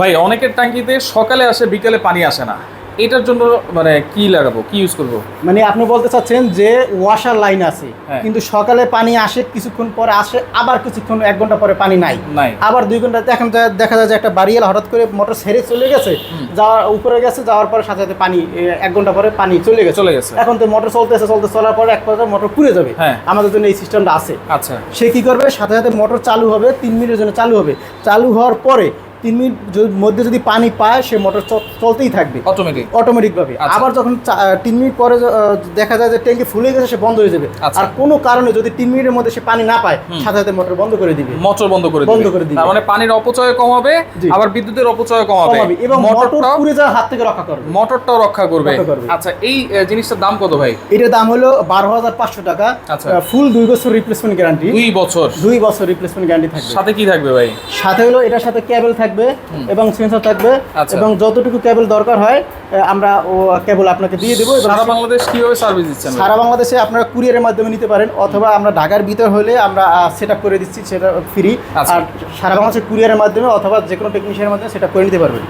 ভাই অনেকের ট্যাঙ্কিতে সকালে আসে বিকেলে পানি আসে না। এটার জন্য মানে কি লাগাবো কি ইউজ করব? মানে আপনি বলতে চাচ্ছেন যে ওয়াশার লাইন আছে। হ্যাঁ। কিন্তু সকালে পানি আসে কিছুক্ষণ পরে আসে আবার কিছুক্ষণ এক ঘণ্টা পরে পানি নাই। আবার দুই ঘণ্টা এখন দেখা যায় যে একটা বাড়িয়ালা হঠাৎ করে মোটর সেরে চলে গেছে যাওয়ার উপরে গেছে যাওয়ার পরে সাথে সাথে পানি এক ঘণ্টা পরে পানি চলে গেছে। চলে গেছে। এখন তো মোটর চলতেছে চলতে চলার পরে এক পর্যায়ে মোটর পুড়ে যাবে। হ্যাঁ। আমাদের জন্য এই সিস্টেমটা আছে। আচ্ছা। সে কি করবে? সাথে সাথে মোটর চালু হবে তিন মিনিটের জন্য চালু হবে। চালু হওয়ার পরে তিন মিনিট মধ্যে যদি পানি পায় সে মোটর চলতেই থাকবে। অটোমেটিক অটোমেটিকভাবে আচ্ছা। আবার যখন তিন মিনিট পরে দেখা যায় যে ট্যাঙ্কি ফুলে গেছে সে বন্ধ হয়ে যাবে। আচ্ছা। আর কোনো কারণে যদি তিন মিনিটের মধ্যে সে পানি না পায় সাথে সাথে মোটর বন্ধ করে দিবে। মোটর বন্ধ করে বন্ধ করে দিবে। মানে পানির অপচয় কম হবে আবার বিদ্যুতের অপচয় কমাবে এবং মোটর মোটরটাও পুড়ে যাওয়ার হাত থেকে রক্ষা করবে। মোটরটাও রক্ষা করবে। আচ্ছা এই জিনিসটার দাম কত ভাই? এটার দাম হলো বারো হাজার পাঁচশো টাকা। আচ্ছা। ফুল দুই বছর রিপ্লেসমেন্ট গ্যারান্টি দুই বছর। দুই বছর রিপ্লেসমেন্ট গ্যারান্টি থাকবে। সাথে কি থাকবে ভাই? সাথে হলো এটার সাথে কেবল থাকবে। এবং সেন্সর থাকবে আচ্ছা। এবং যতটুকু কেবল দরকার হয় আমরা ও কেবল আপনাকে দিয়ে দেবো সারা বাংলাদেশ কীভাবে সার্ভিস দিচ্ছেন সারা বাংলাদেশে আপনারা কুরিয়ারের মাধ্যমে নিতে পারেন অথবা আমরা ঢাকার ভিতর হলে আমরা সেট করে দিচ্ছি সেটা ফ্রি আচ্ছা। আর সারা বাংলাদেশে কুরিয়ারের মাধ্যমে অথবা যে কোনো টেকনিশিয়ানের মাধ্যমে সেটা করে নিতে পারবেন